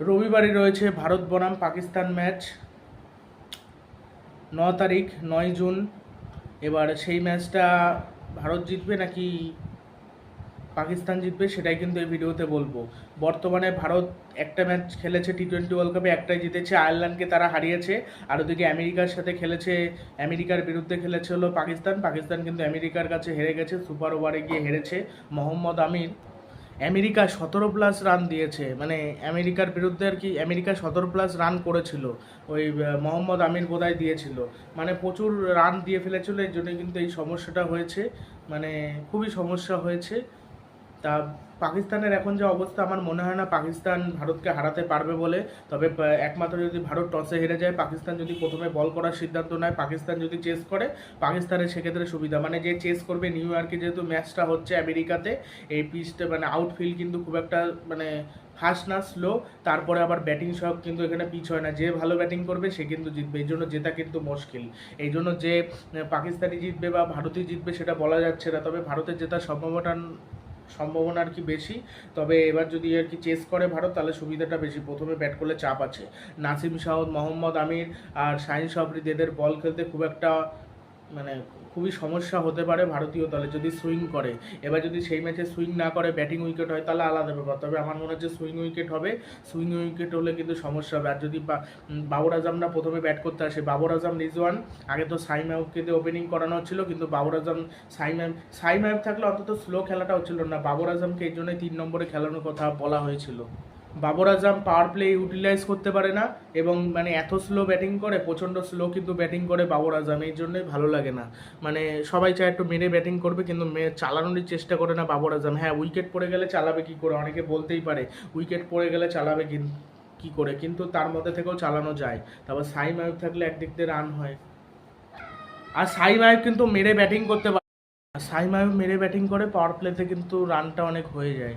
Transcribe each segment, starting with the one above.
রবিবারই রয়েছে ভারত বনাম পাকিস্তান ম্যাচ। ন তারিখ, নয় জুন। এবার সেই ম্যাচটা ভারত জিতবে নাকি পাকিস্তান জিতবে সেটাই কিন্তু এই ভিডিওতে বলব। বর্তমানে ভারত একটা ম্যাচ খেলেছে টি টোয়েন্টি ওয়ার্ল্ড কাপে একটাই জিতেছে। আয়ারল্যান্ডকে তারা হারিয়েছে। আর ওদিকে আমেরিকার সাথে খেলেছে, আমেরিকার বিরুদ্ধে খেলেছে হলো পাকিস্তান। পাকিস্তান কিন্তু আমেরিকার কাছে হেরে গেছে, সুপার ওভারে গিয়ে হেরেছে মোহাম্মদ আমির আমেরিকা সতেরো প্লাস রান দিয়েছে। মানে আমেরিকার বিরুদ্ধে আর কি আমেরিকা সতেরো প্লাস রান করেছিল। ওই মোহাম্মদ আমির বোধহয় দিয়েছিল। মানে প্রচুর রান দিয়ে ফেলেছিল, এর জন্য কিন্তু এই সমস্যাটা হয়েছে। মানে খুবই সমস্যা হয়েছে। তা পাকিস্তানের এখন যে অবস্থা, আমার মনে হয় না পাকিস্তান ভারতকে হারাতে পারবে বলে। তবে একমাত্র যদি ভারত টসে হেরে যায়, পাকিস্তান যদি প্রথমে বল করার সিদ্ধান্ত নেয়, পাকিস্তান যদি চেস করে, পাকিস্তানের সেক্ষেত্রে সুবিধা। মানে যে চেস করবে নিউ ইয়র্কে যেহেতু ম্যাচটা হচ্ছে আমেরিকাতে, এই পিচটা মানে আউটফিল্ড কিন্তু খুব একটা মানে ফাস্ট না স্লো তারপরে আবার ব্যাটিং সব কিন্তু এখানে পিচ হয় না। যে ভালো ব্যাটিং করবে, সে কিন্তু জিতবে। এই জন্য জেতা কিন্তু মুশকিল। এই জন্য যে পাকিস্তানি জিতবে বা ভারতই জিতবে, সেটা বলা যাচ্ছে না। তবে ভারতের জেতার সম্ভাবনা সম্ভাবনা আর কি বেশি? তবে এবার যদি আর কি চেস করে ভারত, তাহলে সুবিধাটা বেশি। প্রথমে ব্যাট করলে চাপ আছে। নাসিম শাহদ, মোহাম্মদ আমির আর শাহিন সাবরিদ এদের বল খেলতে খুব একটা মানে খুবই সমস্যা হতে পারে ভারতীয় দলে যদি সুইং করে। এবার যদি সেই ম্যাচে সুইং না করে ব্যাটিং উইকেট হয়, তাহলে আলাদা ব্যাপার। তবে আমার মনে হচ্ছে সুইং উইকেট হবে। সুইং উইকেট হলে কিন্তু সমস্যা হবে। আর যদি বাবর আজমরা প্রথমে ব্যাট করতে আসে, বাবর আজম, রিজওয়ান, আগে তো সাইম আউবকে দিয়ে ওপেনিং করানো হচ্ছিল, কিন্তু বাবর আজম, সাইম আউব সাইম আউব থাকলে অন্তত স্লো খেলাটা হচ্ছিল না। বাবর আজমকে এই জন্যই তিন নম্বরে খেলানোর কথা বলা হয়েছিল। Babar Azam power play utilise করতে পারে না এবং মানে এত স্লো ব্যাটিং করে, প্রচণ্ড স্লো কিন্তু ব্যাটিং করে বাবর আজম এই জন্যই ভালো লাগে না। মানে সবাই চায় একটু মেরে ব্যাটিং করবে কিন্তু মে- চালানোর চেষ্টা করে না বাবর আজম হ্যাঁ উইকেট পড়ে গেলে চালাবে কি করে? অনেকে বলতেই পারে উইকেট পড়ে গেলে চালাবে কিন- কী করে? কিন্তু তার মধ্যে থেকেও চালানো যায়। তারপর সাইম আয়ুব থাকলে একদিক দিয়ে রান হয়। আর সাইম আয়ুব কিন্তু মেরে ব্যাটিং করতে পারে সাইম আয়ুব মেরে ব্যাটিং করে পাওয়ার প্লেতে কিন্তু রানটা অনেক হয়ে যায়।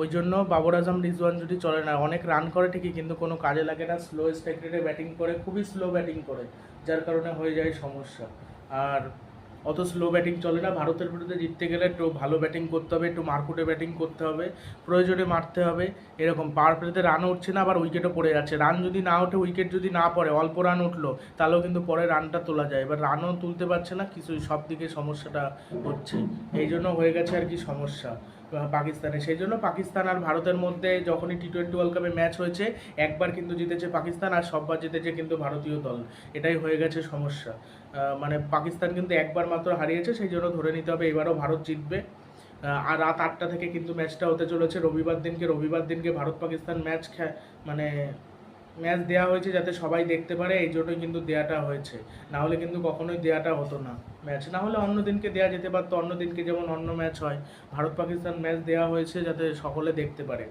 ওই জন্য বাবর আজম, রিজওয়ান যদি চলে না, অনেক রান করে ঠিকই, কিন্তু কোনো কাজে লাগে না। স্লো স্ট্রাইক রেটে ব্যাটিং করে, খুবই স্লো ব্যাটিং করে, যার কারণে হয়ে যায় সমস্যা। আর অত স্লো ব্যাটিং চলে না। ভারতের বিরুদ্ধে জিততে গেলে একটু ভালো ব্যাটিং করতে হবে, একটু মারকুটে ব্যাটিং করতে হবে, প্রয়োজনে মারতে হবে। এরকম পাওয়ার প্লেতে রান উঠছে না, আবার উইকেটও পড়ে যাচ্ছে। রান যদি না ওঠে উইকেট যদি না পড়ে, অল্প রান উঠল, তাহলেও কিন্তু পরে রানটা তোলা যায়। এবার রানও তুলতে পারছে না কিছু সব দিকে সমস্যাটা হচ্ছে। এই জন্য হয়ে গেছে আর কি সমস্যা। পাকিস্তানে সেই জন্য পাকিস্তান আর ভারতের মধ্যে যখনই টি টোয়েন্টি ওয়ার্ল্ড কাপে ম্যাচ হয়েছে, একবার কিন্তু জিতেছে পাকিস্তান আর সববার জিতেছে কিন্তু ভারতীয় দল। এটাই হয়ে গেছে সমস্যা। মানে পাকিস্তান কিন্তু একবার মাত্র হারিয়েছে, সেই জন্য ধরে নিতে হবে এবারও ভারত জিতবে। আর রাত আটটা থেকে কিন্তু ম্যাচটা হতে চলেছে। রবিবার দিনকে রবিবার দিনকে ভারত পাকিস্তান ম্যাচ মানে ম্যাচ দেওয়া হয়েছে যাতে সবাই দেখতে পারে, এই জন্যই কিন্তু দেওয়াটা হয়েছে। না হলে কিন্তু কখনোই দেওয়াটা হতো না ম্যাচ। না হলে অন্য দিনকে দেওয়া যেতে পারতো, অন্য দিনকে যেমন অন্য ম্যাচ হয়। ভারত পাকিস্তান ম্যাচ দেওয়া হয়েছে যাতে সকলে দেখতে পারে।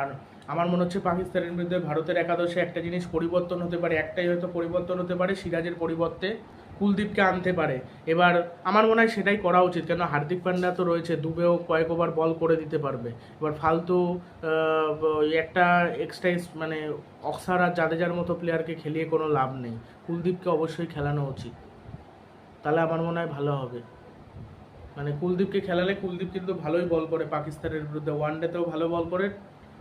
আর আমার মনে হচ্ছে পাকিস্তানের বিরুদ্ধে ভারতের একাদশে একটা জিনিস পরিবর্তন হতে পারে, একটাই হয়তো পরিবর্তন হতে পারে, সিরাজের পরিবর্তে কুলদীপকে আনতে পারে। এবার আমার মনে হয় সেটাই করা উচিত কেন হার্দিক পান্ডা তো রয়েছে, দুবেও কয়েক ওভার বল করে দিতে পারবে। এবার ফালতু একটা এক্সট্রা মানে অক্সার আর জাদেজার মতো প্লেয়ারকে খেলিয়ে কোনো লাভ নেই। কুলদীপকে অবশ্যই খেলানো উচিত। তাহলে আমার মনে হয় ভালো হবে। মানে কুলদীপকে খেলালে কুলদীপ কিন্তু ভালোই বল করে, পাকিস্তানের বিরুদ্ধে। ওয়ান ডেতেও ভালো বল করে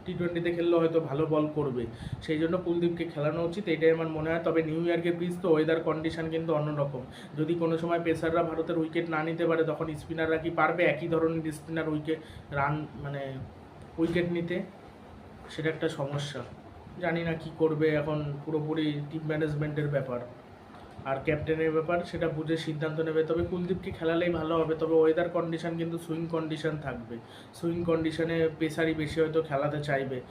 টি টোয়েন্টিতে খেললেও হয়তো ভালো বল করবে। সেই জন্য কুলদীপকে খেলানো উচিত, এটাই আমার মনে হয়। তবে নিউ ইয়র্কের পিচ তো ওয়েদার কন্ডিশন কিন্তু অন্যরকম। যদি কোনো সময় পেসাররা ভারতের উইকেট না নিতে পারে, তখন স্পিনাররা কি পারবে? একই ধরনের স্পিনার উইকেট রান মানে উইকেট নিতে? সেটা একটা সমস্যা। জানি না কি করবে এখন পুরোপুরি টিম ম্যানেজমেন্টের ব্যাপার। আর ক্যাপ্টেনের ব্যাপার, সেটা বুঝে সিদ্ধান্ত নেবে। তবে কুলদীপকে খেলালেই ভালো হবে? তবে ওয়েদার কন্ডিশন কিন্তু সুইং কন্ডিশন থাকবে। সুইং কন্ডিশনে পেসারই বেশি হয়তো খেলাতে চাইবে।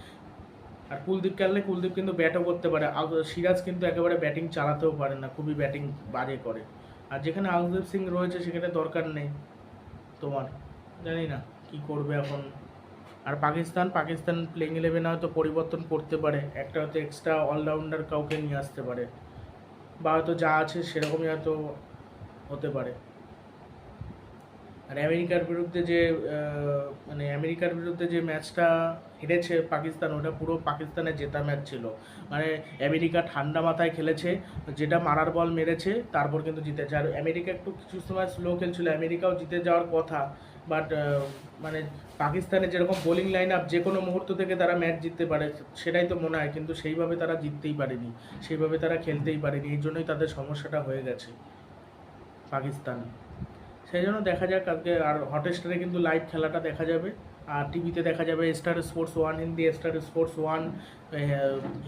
আর কুলদীপ খেললে কুলদীপ কিন্তু ব্যাটও করতে পারে। সিরাজ কিন্তু একেবারে ব্যাটিং চালাতেও পারে না, খুবই ব্যাটিং বাজে করে। আর যেখানে আউসদীপ সিং রয়েছে, সেখানে দরকার নেই তোমার। জানি না কি করবে এখন। আর পাকিস্তান পাকিস্তান প্লেইং ইলেভেনে হয়তো পরিবর্তন করতে পারে। একটা হয়তো এক্সট্রা অলরাউন্ডার কাউকে নিয়ে আসতে পারে। বা হয়তো যা আছে সেরকমই হয়তো হতে পারে। আর আমেরিকার বিরুদ্ধে যে মানে আমেরিকার বিরুদ্ধে যে ম্যাচটা হেরেছে পাকিস্তান, ওটা পুরো পাকিস্তানের জেতা ম্যাচ ছিল। মানে আমেরিকা ঠান্ডা মাথায় খেলেছে, যেটা মারার বল মেরেছে, তারপর কিন্তু জিতেছে। আর আমেরিকা একটু কিছু সময় স্লো খেলছিল, আমেরিকাও জিতে যাওয়ার কথা বাট মানে পাকিস্তানের যেরকম বোলিং লাইন আপ যে কোনো মুহূর্ত থেকে তারা ম্যাচ জিততে পারে, সেটাই তো মনে হয়, কিন্তু সেইভাবে তারা জিততেই পারেনি, সেইভাবে তারা খেলতেই পারেনি, এই জন্যই তাদের সমস্যাটা হয়ে গেছে পাকিস্তান। সেই জন্য দেখা যাক কালকে আর হটস্টারে কিন্তু লাইভ খেলাটা দেখা যাবে, আর টিভিতে দেখা যাবে Star Sports one Hindi Star Sports one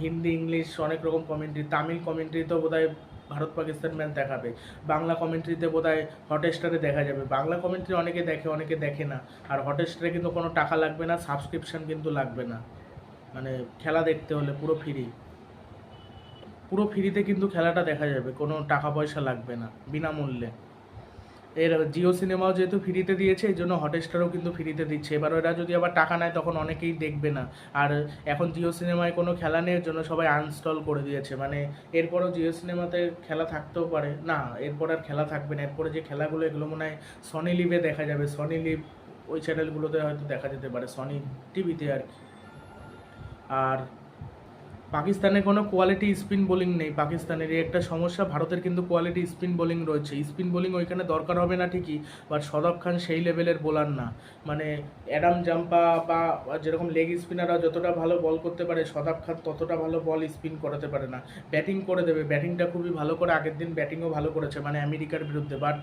Hindi, English অনেক রকম কমেন্ট্রি তামিল কমেন্ট্রি তো বোধহয় ভারত পাকিস্তান ম্যাচ দেখাবে। বাংলা কমেন্ট্রিতে বোধ হয় হটস্টারে দেখা যাবে। বাংলা কমেন্ট্রি অনেকে দেখে অনেকে দেখে না। আর হটস্টারে কিন্তু কোনো টাকা লাগবে না সাবস্ক্রিপশান কিন্তু লাগবে না। মানে খেলা দেখতে হলে পুরো ফ্রি পুরো ফ্রিতে কিন্তু খেলাটা দেখা যাবে। কোনো টাকা পয়সা লাগবে না, বিনামূল্যে। এর জিও সিনেমাও যেহেতু ফ্রিতে দিয়েছে, এই জন্য হটস্টারও কিন্তু ফ্রিতে দিচ্ছে। এবার ওরা যদি আবার টাকা নেয়, তখন অনেকেই দেখবে না। আর এখন জিও সিনেমায় কোনো খেলা নেই জন্য সবাই আনস্টল করে দিয়েছে। মানে এরপরও জিও সিনেমাতে খেলা থাকতেও পারে। না, এরপর আর খেলা থাকবে না। এরপরে যে খেলাগুলো, এগুলো মনে হয় সনি লিভে দেখা যাবে। সনি লিভ ওই চ্যানেলগুলোতে হয়তো দেখা যেতে পারে। সনি টিভিতে আর কি। আর পাকিস্তানে কোনো কোয়ালিটি স্পিন বোলিং নেই, পাকিস্তানের। এই একটা সমস্যা, ভারতের কিন্তু কোয়ালিটি স্পিন বোলিং রয়েছে। স্পিন বোলিং ওইখানে দরকার হবে না ঠিকই বাট সদব খান সেই লেভেলের বোলার না। মানে অ্যাডাম জাম্পা বা যেরকম লেগ স্পিনাররা যতটা ভালো বল করতে পারে, সদাব খান ততটা ভালো বল স্পিন করাতে পারে না। ব্যাটিং করে দেবে। ব্যাটিংটা খুবই ভালো করে, আগের দিন ব্যাটিংও ভালো করেছে মানে আমেরিকার বিরুদ্ধে। বাট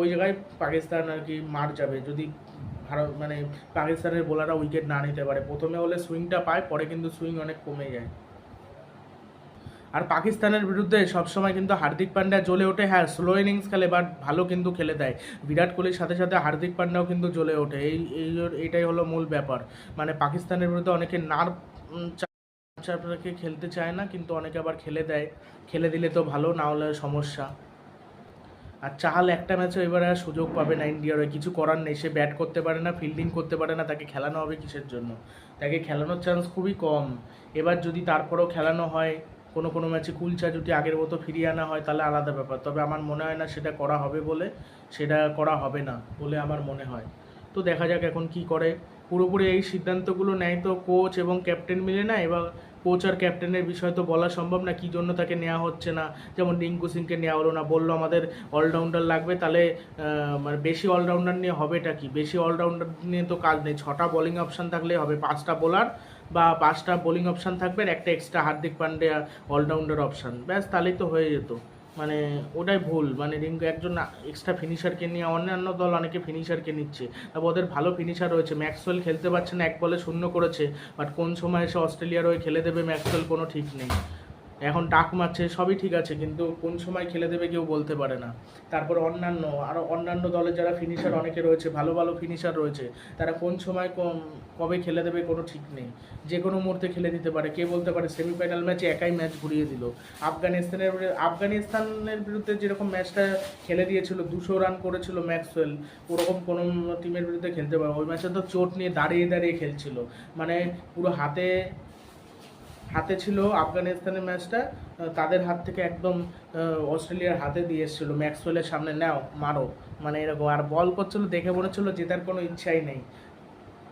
ওই জায়গায় পাকিস্তান আর কি মার যাবে। যদি ভারত মানে পাকিস্তানের বোলাররা উইকেট না নিতে পারে। প্রথমে হলে সুইংটা পায়, পরে কিন্তু সুইং অনেক কমে যায়। আর পাকিস্তানের বিরুদ্ধে সবসময় কিন্তু হার্দিক পান্ডিয়া জ্বলে ওঠে। হ্যাঁ স্লো ইনিংস খেলে বাট ভালো কিন্তু খেলে দেয়। বিরাট কোহলির সাথে সাথে হার্দিক পান্ডিয়াও কিন্তু জ্বলে ওঠে। এই এই এইটাই হলো মূল ব্যাপার। মানে পাকিস্তানের বিরুদ্ধে অনেকে নার্ভ চাপকে খেলতে চায় না, কিন্তু অনেকে আবার খেলে দেয়। খেলে দিলে তো ভালো, না হলে সমস্যা। আর চাহাল একটা ম্যাচও এবারে আর সুযোগ পাবে না ইন্ডিয়ার কিছু করার নেই। সে ব্যাট করতে পারে না ফিল্ডিং করতে পারে না, তাকে খেলানো হবে কিসের জন্য? তাকে খেলানোর চান্স খুবই কম। এবার যদি তারপরেও খেলানো হয় কোনো কোনো ম্যাচে কুলচা যদি আগের মতো ফিরিয়ে আনা হয়, তাহলে আলাদা ব্যাপার। তবে আমার মনে হয় না সেটা করা হবে বলে, সেটা করা হবে না বলে আমার মনে হয়। তো দেখা যাক এখন কি করে। পুরোপুরি এই সিদ্ধান্তগুলো নেয় তো কোচ এবং ক্যাপ্টেন মিলে না? এবার কোচ আর ক্যাপ্টেনের বিষয় তো বলা সম্ভব না, কী জন্য তাকে নেওয়া হচ্ছে না? যেমন রিঙ্কু সিংকে নেওয়া হলো না, বলল আমাদের অলরাউন্ডার লাগবে, তাহলে মানে বেশি অলরাউন্ডার নিয়ে হবেটা কি? বেশি অলরাউন্ডার নিয়ে তো কাজ নেই। ছটা বোলিং অপশান থাকলে হবে, পাঁচটা বোলার বা পাঁচটা বোলিং অপশান থাকবে একটা extra Hardik Pandya all rounder option ব্যাস, তাহলেই তো হয়ে যেত। মানে ওটাই ভুল। মানে রিঙ্কু একজন এক্সট্রা ফিনিশারকে নিয়ে, অন্যান্য দল অনেকে ফিনিশারকে নিচ্ছে। তবে ওদের ভালো ফিনিশার রয়েছে। ম্যাক্সওয়েল খেলতে পারছে না, এক বলে শূন্য করেছে। বাট কোন সময় এসে অস্ট্রেলিয়ার হয়ে খেলে দেবে ম্যাক্সওয়েল কোনো ঠিক নেই। এখন ডাক মারছে, সবই ঠিক আছে, কিন্তু কোন সময় খেলে দেবে কেউ বলতে পারে না। তারপর অন্যান্য আরও অন্যান্য দলের যারা ফিনিশার অনেকে রয়েছে, ভালো ভালো ফিনিশার রয়েছে, তারা কোন সময় কবে খেলে দেবে কোনো ঠিক নেই। যে কোনো মুহূর্তে খেলে দিতে পারে। কে বলতে পারে সেমিফাইনাল ম্যাচে একাই ম্যাচ ঘুরিয়ে দিল। আফগানিস্তানের আফগানিস্তানের বিরুদ্ধে যেরকম ম্যাচটা খেলে দিয়েছিল, দুশো রান করেছিল ম্যাক্সওয়েল, ওরকম কোনো টিমের বিরুদ্ধে খেলতে পারে ওই ম্যাচে তো চোট নিয়ে দাঁড়িয়ে দাঁড়িয়ে খেলছিল। মানে পুরো হাতে হাতে ছিল আফগানিস্তানের ম্যাচটা তাদের হাত থেকে একদম অস্ট্রেলিয়ার হাতে দিয়ে এসেছিল। ম্যাক্সওয়েলের সামনে, নাও, মারো। মানে এরকম, আর বল করছিল, দেখে মনে জেতার কোনো ইচ্ছাই নেই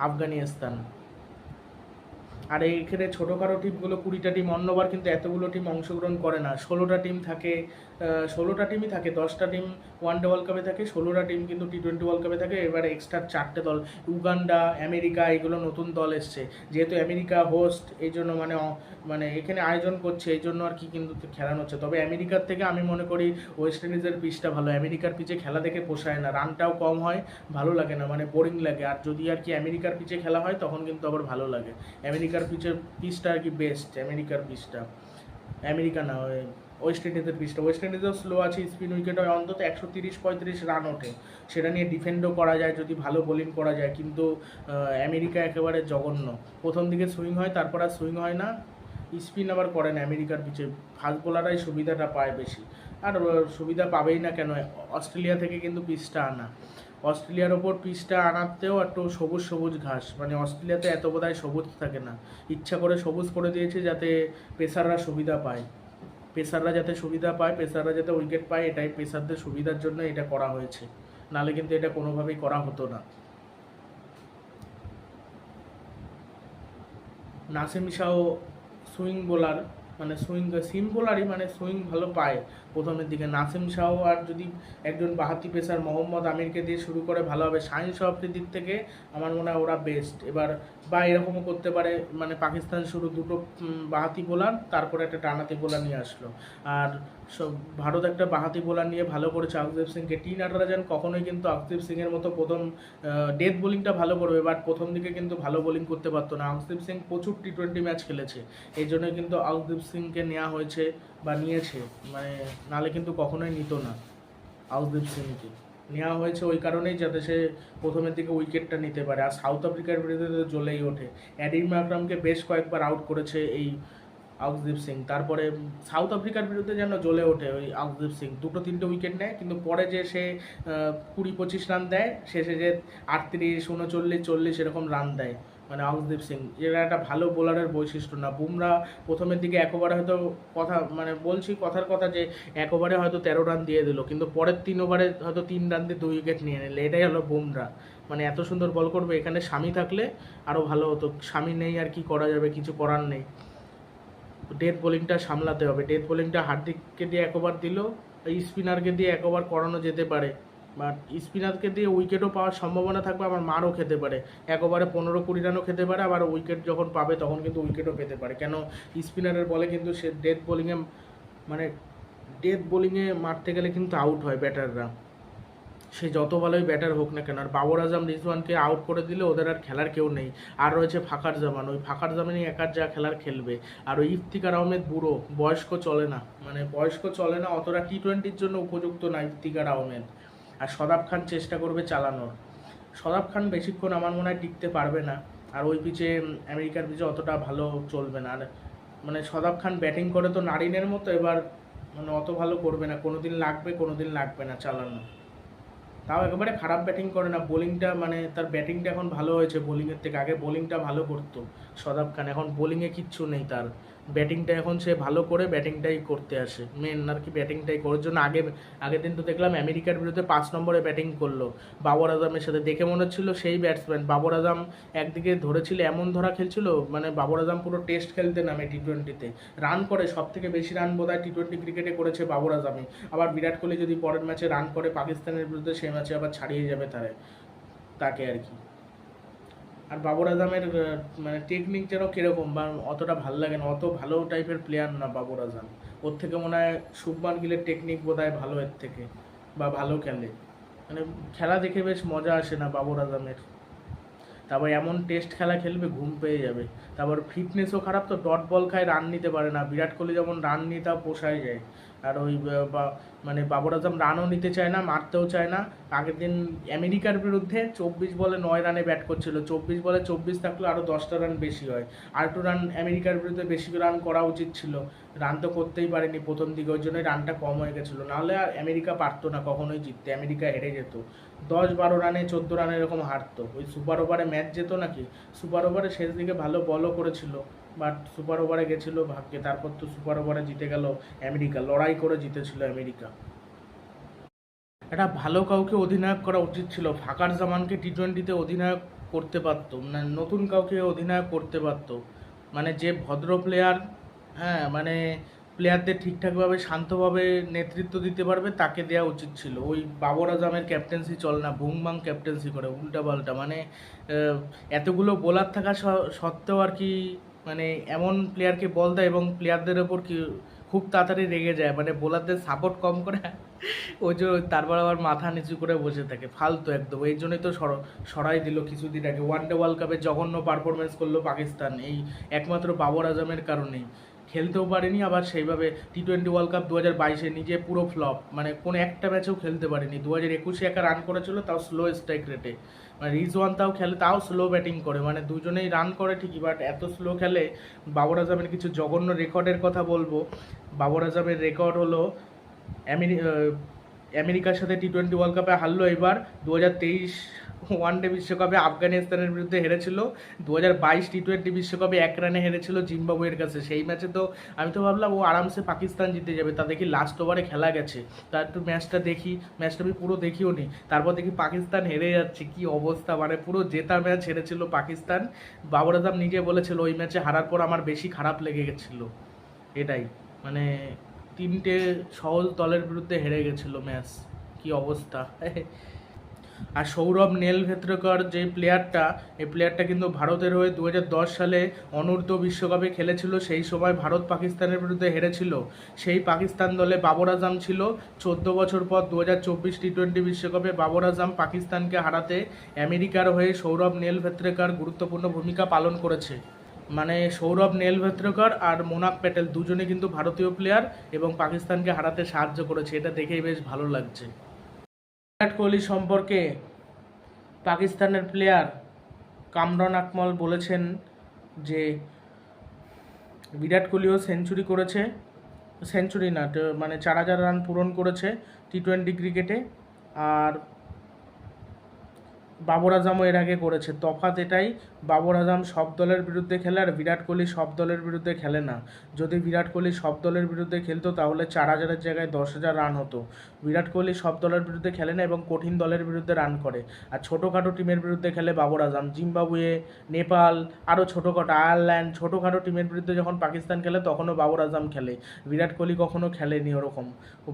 আফগানিস্তান। আর এইখানে ছোটোখাটো টিমগুলো কুড়িটা টিম অন্যবার কিন্তু এতগুলো টিম অংশগ্রহণ করে না। ষোলোটা টিম থাকে ষোলোটা টিমই থাকে, দশটা টিম ওয়ান ডে ওয়ার্ল্ড কাপে থাকে, ষোলোটা টিম কিন্তু টি টোয়েন্টি ওয়ার্ল্ড কাপে থাকে, এবার এক্সট্রা চারটে দল। উগান্ডা, আমেরিকা, এগুলো নতুন দল এসছে। যেহেতু আমেরিকা হোস্ট এই জন্য মানে মানে এখানে আয়োজন করছে, এই জন্য আর কি কিন্তু খেলানো হচ্ছে। তবে আমেরিকার থেকে আমি মনে করি ওয়েস্ট ইন্ডিজের পিচটা ভালো। আমেরিকার পিচে খেলা দেখে পোষায় না। রানটাও কম হয়, ভালো লাগে না মানে বোরিং লাগে। আর যদি আর কি আমেরিকার পিচে খেলা হয়, তখন কিন্তু আবার ভালো লাগে। আমেরিকার পিচের পিচটা আর কি বেস্ট আমেরিকার পিচটা। আমেরিকা না ওয়েস্ট ইন্ডিজের পিচটা। ওয়েস্ট ইন্ডিজও স্লো আছে স্পিন উইকেট হয় অন্তত একশো তিরিশ পঁয়ত্রিশ রান ওঠে। সেটা নিয়ে ডিফেন্ডও করা যায়, যদি ভালো বোলিং করা যায়। কিন্তু আমেরিকা একেবারে জঘন্য। প্রথম দিকে সুইং হয়, তারপর আর সুইং হয় না। স্পিন আবার করে না আমেরিকার পিচে। ফাস্ট বোলাররাই সুবিধাটা পায় বেশি। আর সুবিধা পাবেই না কেন? অস্ট্রেলিয়া থেকে কিন্তু পিচটা আনা। অস্ট্রেলিয়ার ওপর পিচটা আনাতেও একটু সবুজ সবুজ ঘাস। মানে অস্ট্রেলিয়াতে এত বোধহয় সবুজ থাকে না। ইচ্ছা করে সবুজ করে দিয়েছে যাতে পেসাররা সুবিধা পায়। পেসাররা যাতে সুবিধা পায়, পেসাররা যাতে উইকেট পায়, এটাই পেসারদের সুবিধার জন্য এটা করা হয়েছে। নাহলে কিন্তু এটা কোনোভাবেই করা হতো না। নাসিম শাহ, সুইং বোলার মানে সুইং সিম বোলারই মানে সুইং ভালো পায়। প্রথমের দিকে নাসিম শাহ আর যদি একজন বাহাতি পেসার মোহাম্মদ আমিরকে দিয়ে শুরু করে, ভালো হবে শাহিন শাহরির দিক থেকে আমার মনে হয় ওরা বেস্ট এবার বা এরকমও করতে পারে মানে পাকিস্তান শুরু দুটো বাহাতি বোলার তারপরে একটা টানাতি বোলার নিয়ে আসলো। আর সব ভারত একটা বাহাতি বোলার নিয়ে ভালো করেছে আকদীপ সিংকে। টি নাটরাজান কখনোই কিন্তু আকদীপ সিংয়ের মতো প্রথম ডেথ বোলিংটা ভালো করবে বাট প্রথম দিকে কিন্তু ভালো বোলিং করতে পারতো না। আকদীপ সিং প্রচুর টি টোয়েন্টি ম্যাচ খেলেছে। এই জন্যই কিন্তু আকদীপ সিংকে নেওয়া হয়েছে বা নিয়েছে মানে নালে কিন্তু কখনোই নিত না আউসদীপ সিংকে। নেওয়া হয়েছে ওই কারণেই যাতে সে প্রথমের দিকে উইকেটটা নিতে পারে। আর সাউথ আফ্রিকার বিরুদ্ধে জ্বলেই ওঠে। অ্যাডিম আকরামকে বেশ কয়েকবার আউট করেছে এই আউসদীপ সিং। তারপরে সাউথ আফ্রিকার বিরুদ্ধে যেন জ্বলে ওঠে ওই আউসদীপ সিং। দুটো তিনটে উইকেট নেয়, কিন্তু পরে যে সে কুড়ি পঁচিশ রান দেয়, শেষে যে আটত্রিশ, উনচল্লিশ, চল্লিশ এরকম রান দেয় মানে আউসদীপ সিং। এরা একটা ভালো বোলারের বৈশিষ্ট্য না। বুমরা প্রথমের দিকে এক ওভারে হয়তো কথা মানে বলছি কথার কথা যে এক ওভারে হয়তো তেরো রান দিয়ে দিল, কিন্তু পরের তিন ওভারে হয়তো তিন রান দিয়ে দুই উইকেট নিয়ে নিলে। এটাই হলো বুমরা। মানে এত সুন্দর বল করবে, এখানে স্বামী থাকলে আরও ভালো হতো। স্বামী নেই আর কি করা যাবে, কিছু করার নেই। ডেথ বোলিংটা সামলাতে হবে। ডেথ বোলিংটা হার্দিককে দিয়ে এক ওভার দিল স্পিনারকে দিয়ে এক ওভার করানো যেতে পারে। বাট স্পিনারকে দিয়ে উইকেটও পাওয়ার সম্ভাবনা থাকবে, আবার মারও খেতে পারে। এক ওভারে পনেরো কুড়ি রানও খেতে পারে, আবার উইকেট যখন পাবে তখন কিন্তু উইকেটও পেতে পারে। কেন স্পিনারের বলে কিন্তু সে ডেথ বোলিংয়ে মানে ডেথ বোলিংয়ে মারতে গেলে কিন্তু আউট হয় ব্যাটাররা সে যত ভালোই ব্যাটার হোক না কেন, আর বাবর আজম, রিজওয়ানকে আউট করে দিলে ওদের আর খেলার কেউ নেই। আর রয়েছে ফাঁকার জামান, ওই ফাঁকার জামানই একার যা খেলার খেলবে। আর ওই ইফতিকার আহমেদ বুড়ো, বয়স্ক চলে না। মানে বয়স্ক চলে না, অতটা টি টোয়েন্টির জন্য উপযুক্ত না ইফতিকার আহমেদ। আর সদাব খান চেষ্টা করবে চালানোর। সদাব খান বেশিক্ষণ আমার মনে হয় টিকতে পারবে না। আর ওই পিচে আমেরিকার পিচে অতটা ভালো চলবে না। আর মানে সদাব খান ব্যাটিং করে তো নারিনের মতো, এবার মানে অত ভালো করবে না। কোনো দিন লাগবে কোনো দিন লাগবে না চালানো। তাও একেবারে খারাপ ব্যাটিং করে না। বোলিংটা মানে তার ব্যাটিংটা এখন ভালো হয়েছে। বোলিংয়ের থেকে আগে বোলিংটা ভালো করতো। সদাব খান, এখন বোলিংয়ে কিচ্ছু নেই তার। ব্যাটিংটা এখন সে ভালো করে ব্যাটিংটাই করতে আসে। মেন আর কি ব্যাটিংটাই করার জন্য আগে, আগের দিন তো দেখলাম আমেরিকার বিরুদ্ধে পাঁচ নম্বরে ব্যাটিং করল। বাবর আজমের সাথে দেখে মনে হচ্ছিল সেই ব্যাটসম্যান বাবর আজম একদিকে ধরেছিল এমন ধরা খেলছিল মানে বাবর আজম পুরো টেস্ট খেলতে নামে টি টোয়েন্টিতে রান করে সব থেকে বেশি রান বোধ হয় টি টোয়েন্টি ক্রিকেটে করেছে বাবর আজমই। আবার বিরাট কোহলি যদি পরের ম্যাচে রান করে পাকিস্তানের বিরুদ্ধে, সেই ম্যাচে আবার ছাড়িয়ে যাবে তারে, তাকে আর কি। আর বাবর আজমের মানে টেকনিক যেন কীরকম বা অতটা ভালো লাগে না, অত ভালো টাইপের প্লেয়ার না বাবর আজম। ওর থেকে মনে হয় শুভমান গিলের টেকনিক বোধ হয় ভালো এর থেকে, বা ভালো খেলে। মানে খেলা দেখে বেশ মজা আসে না বাবর আজমের। তারপর এমন টেস্ট খেলা খেলবে, ঘুম পেয়ে যাবে। তারপর ফিটনেসও খারাপ, তো ডট বল খায় রান নিতে পারে না। বিরাট কোহলি যেমন রান নিয়ে তাও পোষায় যায়। আর ওই মানে বাবর আজম রানও নিতে চায় না, মারতেও চায় না। আগের দিন আমেরিকার বিরুদ্ধে চব্বিশ বলে নয় রানে ব্যাট করছিল। চব্বিশ বলে চব্বিশ থাকলে আরও দশটা রান বেশি হয়। আর রান আমেরিকার বিরুদ্ধে বেশি রান করা উচিত ছিল। রান তো করতেই পারেনি প্রথম দিকে, ওই জন্যই রানটা কম হয়ে গেছিল। নাহলে আর আমেরিকা পারতো না, কখনোই জিততে। আমেরিকা হেরে যেত। দশ বারো রানে, চোদ্দ রানে এরকম হারতো। ওই সুপার ওভারে ম্যাচ যেত নাকি? সুপার ওভারে শেষ দিকে ভালো বলও করেছিল। বাট সুপার ওভারে গেছিল, ভাগ্যে। তারপর তো সুপার ওভারে জিতে গেল আমেরিকা, লড়াই করে জিতেছিল আমেরিকা। একটা ভালো কাউকে অধিনায়ক করা উচিত ছিল। ফাকার জামানকে টি টোয়েন্টিতে অধিনায়ক করতে পারতো মানে নতুন কাউকে অধিনায়ক করতে পারতো। মানে যে ভদ্র প্লেয়ার হ্যাঁ মানে প্লেয়ারদের ঠিকঠাকভাবে, শান্তভাবে নেতৃত্ব দিতে পারবে, তাকে দেওয়া উচিত ছিল। ওই বাবর আজমের ক্যাপ্টেন্সি চল না বুংবাং ক্যাপ্টেন্সি করে উল্টা পাল্টা মানে এতগুলো বোলার থাকা সত্ত্বেও আর কি মানে এমন প্লেয়ারকে বল দেয় এবং প্লেয়ারদের ওপর কি খুব তাড়াতাড়ি রেগে যায় মানে বোলারদের সাপোর্ট কম করে, ওই যে তারপর আবার মাথা নিচু করে বসে থাকে, ফালতু একদম। এই জন্যই তো সর- সরাই দিল কিছুদিন আগে। ওয়ান ডে ওয়ার্ল্ড কাপে জঘন্য পারফরমেন্স করল পাকিস্তান। এই একমাত্র বাবর আজমের কারণেই। খেলতেও পারেনি, আবার সেইভাবে টি টোয়েন্টি ওয়ার্ল্ড কাপ দু হাজার বাইশে নিজে পুরো ফ্লপ মানে কোনো একটা ম্যাচেও খেলতে পারেনি। দু হাজার একুশে একা রান করেছিল, তাও স্লো স্ট্রাইক রেটে মানে রিজওয়ান তাও খেলে, তাও স্লো ব্যাটিং করে। মানে দুজনেই রান করে ঠিকই বাট এত স্লো খেলে বাবর আজমের কিছু জঘন্য রেকর্ডের কথা বলব। বাবর আজমের রেকর্ড হলো আমেরিকার সাথে টি টোয়েন্টি ওয়ার্ল্ড কাপে হারলো এবার। দু হাজার তেইশ ওয়ান ডে বিশ্বকাপে আফগানিস্তানের বিরুদ্ধে হেরেছিল। দু হাজার বাইশ টি টোয়েন্টি বিশ্বকাপে এক রানে হেরেছিল জিম্বাবুয়ের কাছে। সেই ম্যাচে তো আমি তো ভাবলাম, ও আরামসে পাকিস্তান জিতে যাবে। তা দেখি লাস্ট ওভারে খেলা গেছে? তার একটু ম্যাচটা দেখি। ম্যাচটা আমি পুরো দেখিও নি। তারপর দেখি পাকিস্তান হেরে যাচ্ছে। কি অবস্থা? মানে পুরো জেতা ম্যাচ হেরেছিল পাকিস্তান। বাবর আজম নিজে বলেছিল, ওই ম্যাচে হারার পর আমার বেশি খারাপ লেগে গেছিল। এটাই। মানে তিনটে সহজ দলের বিরুদ্ধে হেরে গেছিল ম্যাচ। কি অবস্থা? আর সৌরভ নেল ভেত্রকর যে প্লেয়ারটা, এই প্লেয়ারটা কিন্তু ভারতের হয়ে দুহাজার দশ সালে অনূর্ধ্ব বিশ্বকাপে খেলেছিল, সেই সময় ভারত পাকিস্তানের বিরুদ্ধে হেরেছিল। সেই পাকিস্তান দলে বাবর আজম ছিল। চোদ্দ বছর পর দু হাজার চব্বিশ টি টোয়েন্টি বিশ্বকাপে বাবর আজম পাকিস্তানকে হারাতে আমেরিকার হয়ে সৌরভ নেল ভেত্রেকর গুরুত্বপূর্ণ ভূমিকা পালন করেছে। মানে সৌরভ নেল ভেত্রকর আর মোনাক প্যাটেল দুজনে কিন্তু ভারতীয় প্লেয়ার এবং পাকিস্তানকে হারাতে সাহায্য করেছে। এটা দেখেই বেশ ভালো লাগছে। বিরাট কোহলি সম্পর্কে পাকিস্তানের প্লেয়ার কামরন আকমল বলেছেন যে বিরাট কোহলিও সেঞ্চুরি করেছে সেঞ্চুরি না মানে চার হাজার রান পূরণ করেছে টি টোয়েন্টি ক্রিকেটে আর বাবর আজমও এর আগে করেছে। তফাত এটাই বাবর আজম সব দলের বিরুদ্ধে খেলে আর বিরাট কোহলি সব দলের বিরুদ্ধে খেলে না। যদি বিরাট কোহলি সব দলের বিরুদ্ধে খেলতো, তাহলে চার হাজারের জায়গায় দশ হাজার রান হতো। বিরাট কোহলি সব দলের বিরুদ্ধে খেলে না এবং কঠিন দলের বিরুদ্ধে রান করে। আর ছোটোখাটো টিমের বিরুদ্ধে খেলে বাবর আজম। জিম্বাবুয়ে, নেপাল আরও ছোটোখাটো, আয়ারল্যান্ড, ছোটোখাটো টিমের বিরুদ্ধে যখন পাকিস্তান খেলে, তখনও বাবর আজম খেলে। বিরাট কোহলি কখনো খেলেনি ওরকম।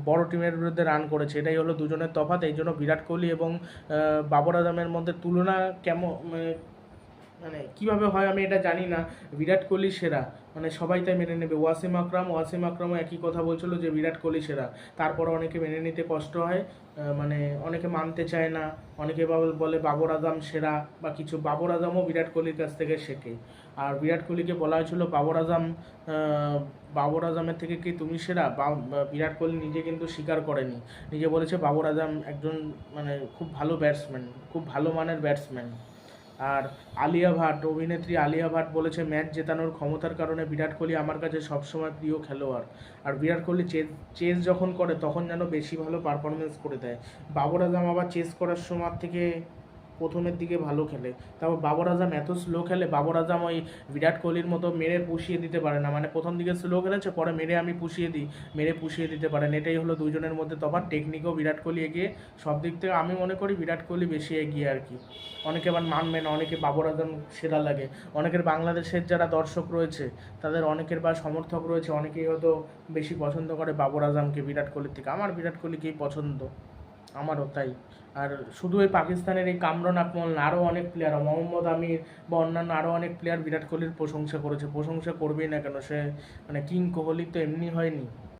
বড় টিমের বিরুদ্ধে রান করেছে। এটাই হলো দুজনের তফাৎ। এই জন্য বিরাট কোহলি এবং বাবর আজমের মধ্যে তুলনা কেমন মানে কীভাবে হয় আমি এটা জানি না। বিরাট কোহলি সেরা। মানে সবাই তাই মেনে নেবে। ওয়াসিম আকরাম, ওয়াসিম আকরামও একই কথা বলছিল যে বিরাট কোহলি সেরা। তারপর অনেকে মেনে নিতে কষ্ট হয়। মানে অনেকে মানতে চায় না। অনেকে বলে বাবর আজম সেরা বা কিছু। বাবর আজমও বিরাট কোহলির কাছ থেকে শেখে। আর বিরাট কোহলিকে বলা হয়েছিল, বাবর আজম বাবর আজমের থেকে কি তুমি সেরা? বা- বিরাট কোহলি নিজে কিন্তু স্বীকার করেনি। নিজে বলেছে, বাবর আজম একজন মানে খুব ভালো ব্যাটসম্যান খুব ভালো মানের ব্যাটসম্যান আর আলিয়া ভাট, অভিনেত্রী আলিয়া ভাট বলেছে, ম্যাচ জেতানোর ক্ষমতার কারণে বিরাট কোহলি আমার কাছে সবসময় প্রিয় খেলোয়াড়। আর বিরাট কোহলি চেস চেস যখন করে, তখন যেন বেশি ভালো পারফরমেন্স করে দেয়। বাবর আজম আবার চেস করার সময় থেকে প্রথমের দিকে ভালো খেলে। তারপর বাবর আজম এত স্লো খেলে, বাবর আজম ওই বিরাট কোহলির মতো মেরে পুষিয়ে দিতে পারে না। মানে প্রথম দিকে স্লো খেলেছে, পরে মেরে আমি পুষিয়ে দিই, মেরে পুষিয়ে দিতে পারেন এটাই হলো দুজনের মধ্যে তফাৎ। টেকনিকও বিরাট কোহলি এগিয়ে সব দিক থেকে আমি মনে করি বিরাট কোহলি বেশি এগিয়ে আর কি। অনেকে আবার মানবে না, অনেকে বাবর আজম সেরা লাগে। অনেকের বাংলাদেশের যারা দর্শক রয়েছে, তাদের অনেকের বা সমর্থক রয়েছে, অনেকেই হয়তো বেশি পছন্দ করে বাবর আজমকে বিরাট কোহলির থেকে। আমার বিরাট কোহলিকেই পছন্দ। আমারও তাই। আর শুধু এই পাকিস্তানের এই কামরন আকমল না আরও অনেক প্লেয়ার মোহাম্মদ আমির বা অন্যান্য আরও অনেক প্লেয়ার বিরাট কোহলির প্রশংসা করেছে। প্রশংসা করবেই না কেন? সে মানে কিং কোহলি তো এমনি হয়নি।